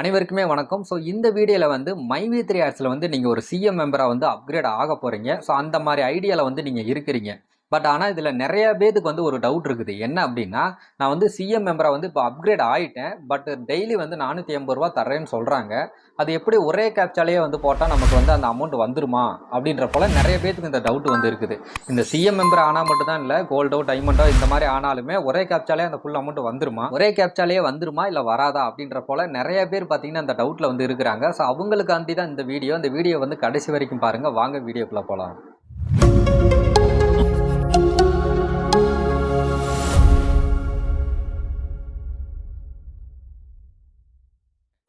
அனைவருக்குமே வணக்கம். ஸோ இந்த வீடியோவில் வந்து மைவி த்ரீ ஆட்ஸில் வந்து நீங்கள் ஒரு சிஎம் மெம்பராக வந்து அப்கிரேட் ஆக போகிறீங்க ஸோ அந்த மாதிரி ஐடியாவில் வந்து நீங்கள் இருக்கிறீங்க. பட் ஆனால் இதில் நிறைய பேத்துக்கு வந்து ஒரு டவுட் இருக்குது. என்ன அப்படின்னா நான் வந்து சிஎம் மெம்பராக வந்து இப்போ அப்கிரேட் ஆகிட்டேன் பட் டெய்லி வந்து நானூற்றி எண்பது ரூபா தர்றேன்னு சொல்கிறாங்க அது எப்படி ஒரே கேப்சாலேயே வந்து போட்டால் நமக்கு வந்து அந்த அமௌண்ட் வந்துருமா? அப்படின்ற போல் நிறைய பேத்துக்கு இந்த டவுட் வந்து இருக்குது. இந்த சிஎம் மெம்பர் ஆனால் மட்டும் தான் இல்லை கோல்டோ டைமண்டோ இந்த மாதிரி ஆனாலுமே ஒரே கேப்சாலே அந்த ஃபுல் அமௌண்ட் வந்துருமா? ஒரே கேப்சாலேயே வந்துருமா இல்லை வராதா? அப்படின்ற போல் நிறைய பேர் பார்த்தீங்கன்னா அந்த டவுட்டில் வந்து இருக்கிறாங்க. ஸோ அவங்களுக்காண்டி தான் இந்த வீடியோ இந்த வீடியோ வந்து கடைசி வரைக்கும் பாருங்கள் வாங்க வீடியோக்குள்ளே போகலாம்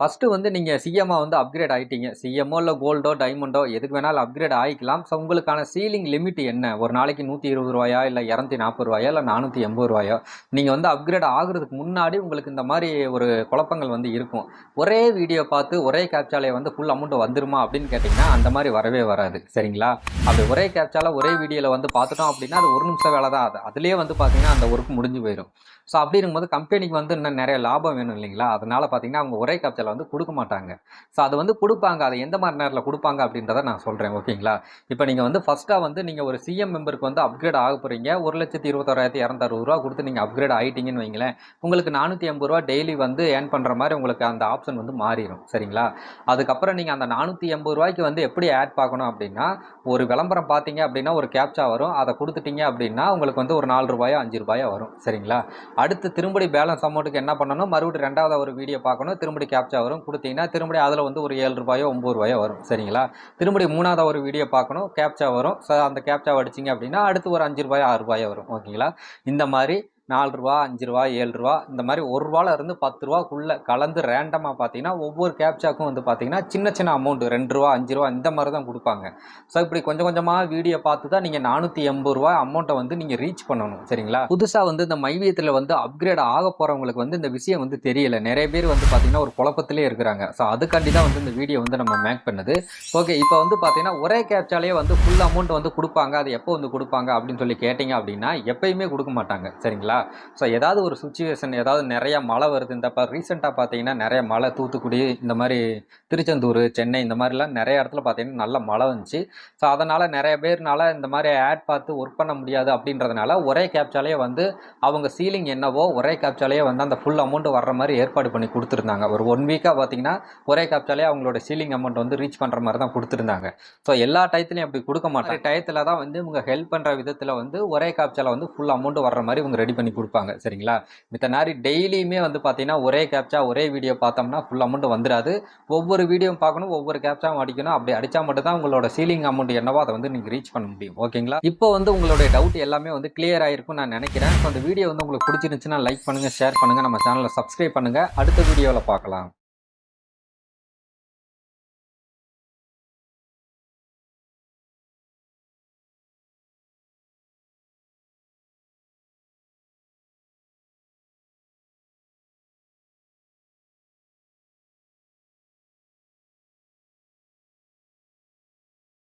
ஃபஸ்ட்டு வந்து நீங்கள் சிஎம்மா வந்து அப்கிரேட் ஆகிட்டீங்க சிஎம்ஓ இல்லை கோல்டோ டைமண்டோ எதுக்கு வேணாலும் அப்கிரேட் ஆகிக்கலாம் ஸோ உங்களுக்கான சீலிங் லிமிட் என்ன? ஒரு நாளைக்கு நூற்றி இருபது ரூபாயா இல்லை இரநூத்தி நாற்பது ரூபாயா இல்லை நானூற்றி எண்பது ரூபாயோ? நீங்கள் வந்து அப்கிரேட் ஆகுறதுக்கு முன்னாடி உங்களுக்கு இந்த மாதிரி ஒரு குழப்பங்கள் வந்து இருக்கும். ஒரே வீடியோ பார்த்து ஒரே கேப்சாலே வந்து ஃபுல் அமௌண்ட் வந்துருமா அப்படின்னு கேட்டிங்கன்னா அந்த மாதிரி வரவே வராது. சரிங்களா? அப்படி ஒரே கேப்சால ஒரே வீடியோவில் வந்து பார்த்துட்டோம் அப்படின்னா அது ஒரு நிமிஷம் வேலை தான். அது அதுலேயே வந்து பார்த்தீங்கன்னா அந்த ஒர்க் முடிஞ்சு போயிடும் ஸோ அப்படி இருக்கும்போது கம்பெனிக்கு வந்து இன்னும் நிறைய லாபம் வேணும் இல்லைங்களா? அதனால் பார்த்தீங்கன்னா அவங்க ஒரே கேப்சால வந்து கொடுக்க மாட்டாங்க. ஸோ அது வந்து கொடுப்பாங்க. அதை எந்த மாதிரி நேரத்தில் கொடுப்பாங்க அப்படின்றத நான் சொல்கிறேன் ஓகேங்களா? இப்போ நீங்கள் வந்து ஃபஸ்ட்டாக வந்து நீங்கள் ஒரு சிஎம் மெம்பருக்கு வந்து அப்கிரேட் ஆக போகிறீங்க ஒரு லட்சத்தி இருபத்தோராயிரத்தி இரநூத்தறுபது ரூபா கொடுத்து நீங்கள் அப்கிரேட் ஆகிட்டீங்கன்னு வைங்களேன் உங்களுக்கு நானூற்றி ஐம்பது ரூபா டெய்லி வந்து ஏர்ன் பண்ணுற மாதிரி உங்களுக்கு அந்த ஆப்ஷன் வந்து மாறிடும் சரிங்களா? அதுக்கப்புறம் நீங்கள் அந்த நானூற்றி எண்பது ரூபாய்க்கு வந்து எப்படி ஆட் பார்க்கணும் அப்படின்னா ஒரு விளம்பரம் பார்த்தீங்க அப்படின்னா ஒரு கேப்சா வரும். அதை கொடுத்துட்டீங்க அப்படின்னா உங்களுக்கு வந்து ஒரு நாலு ரூபாயோ அஞ்சு ரூபாயோ வரும். சரிங்களா? அடுத்து திரும்படி பேலன்ஸ் அமௌண்ட்டுக்கு என்ன பண்ணணும்? மறுபடியும் ரெண்டாவது ஒரு வீடியோ பார்க்கணும். திரும்படி கேப்சா வரும் கொடுத்தீங்கன்னா திரும்படி அதில் வந்து ஒரு ஏழு ரூபாயோ ஒம்பது ரூபாயோ வரும். சரிங்களா? திரும்படி மூணாவது ஒரு வீடியோ பார்க்கணும். கேப்சா வரும். ஸோ அந்த கேப்சா அடிச்சிங்க அப்படின்னா அடுத்து ஒரு அஞ்சு ரூபாயோ ஆறு ரூபாயோ வரும். ஓகேங்களா? இந்த மாதிரி நாலு ரூபா அஞ்சு ரூபா ஏழு ரூபா இந்த மாதிரி ஒரு ரூபாலேருந்து பத்து ரூபாக்குள்ளே கலந்து ரேண்டமாக பார்த்தீங்கன்னா ஒவ்வொரு கேப்சாக்கும் வந்து பார்த்தீங்கன்னா சின்ன சின்ன அமௌண்ட்டு ரெண்டு ரூபா அஞ்சு ரூபா இந்த மாதிரி தான் கொடுப்பாங்க. ஸோ இப்படி கொஞ்சம் கொஞ்சமாக வீடியோ பார்த்து தான் நீங்கள் நானூற்றி எண்பது ரூபா அமௌண்ட்டை வந்து நீங்கள் ரீச் பண்ணணும். சரிங்களா? புதுசாக வந்து இந்த மைவியத்தில் வந்து அப்கிரேட் ஆக போகிறவங்களுக்கு வந்து இந்த விஷயம் வந்து தெரியல. நிறைய பேர் வந்து பார்த்தீங்கன்னா ஒரு குழப்பத்திலே இருக்கிறாங்க. ஸோ அதுக்காண்டி தான் வந்து இந்த வீடியோ வந்து நம்ம மேக் பண்ணுது. ஓகே இப்போ வந்து பார்த்தீங்கன்னா ஒரே கேப்சாலேயே வந்து ஃபுல் அமௌண்ட் வந்து கொடுப்பாங்க. அது எப்போ வந்து கொடுப்பாங்க அப்படின்னு சொல்லி கேட்டிங்க அப்படின்னா எப்பயுமே கொடுக்க மாட்டாங்க. சரிங்களா? ஸோ ஏதாவது ஒரு சுச்சுவேஷன் ஏதாவது நிறைய மழை வருது. இந்த இப்போ ரீசெண்டாக பார்த்தீங்கன்னா நிறைய மழை தூத்துக்குடி இந்த மாதிரி திருச்செந்தூர் சென்னை இந்த மாதிரிலாம் நிறைய இடத்துல பார்த்தீங்கன்னா நல்ல மழை வந்துச்சு. ஸோ அதனால் நிறைய பேர்னால இந்த மாதிரி ஆட் பார்த்து ஒர்க் பண்ண முடியாது அப்படின்றதுனால ஒரே கேப்சாலே வந்து அவங்க சீலிங் என்னவோ ஒரே கேப்சாலேயே வந்து அந்த ஃபுல் அமௌண்ட் வர்ற மாதிரி ஏற்பாடு பண்ணி கொடுத்துருந்தாங்க. ஒரு ஒன் வீக்காக பார்த்தீங்கன்னா ஒரே கேப்சாலே அவங்களோட சீலிங் அமௌண்ட் வந்து ரீச் பண்ணுற மாதிரி தான் கொடுத்துருந்தாங்க. ஸோ எல்லா டயத்துலையும் அப்படி கொடுக்க மாட்டாங்க. டயத்தில் தான் வந்து இவங்க ஹெல்ப் பண்ணுற விதத்தில் வந்து ஒரே கேப்சால வந்து ஃபுல் அமௌண்ட் வர்ற மாதிரி இவங்க ரெடி பண்ணி கொடுப்பாங்க சரிங்களா? மித்த நேரம் டெய்லியுமே வந்து பார்த்தீங்கன்னா ஒரே கேப்சா ஒரே வீடியோ பார்த்தோம்னா ஃபுல் அமௌண்ட் வந்துடாது ஒவ்வொரு வீடியோ பார்க்கணும் ஒவ்வொரு கேப்சாவும் அடிக்கணும். அப்படி அடித்தா மட்டும் தான் உங்களோட சீலிங் அமௌண்ட் என்னவோ அதை வந்து நீங்கள் ரீச் பண்ண முடியும் ஓகேங்களா? இப்போ வந்து உங்களுடைய டவுட் எல்லாமே வந்து கிளியர் ஆகிருக்கும் நான் நினைக்கிறேன். ஸோ அந்த வீடியோ வந்து உங்களுக்கு பிடிச்சிருந்துச்சுன்னா லைக் பண்ணுங்கள் ஷேர் பண்ணுங்கள் நம்ம சேனலை சப்ஸ்கிரைப் பண்ணுங்கள் அடுத்த வீடியோவில் பார்க்கலாம்.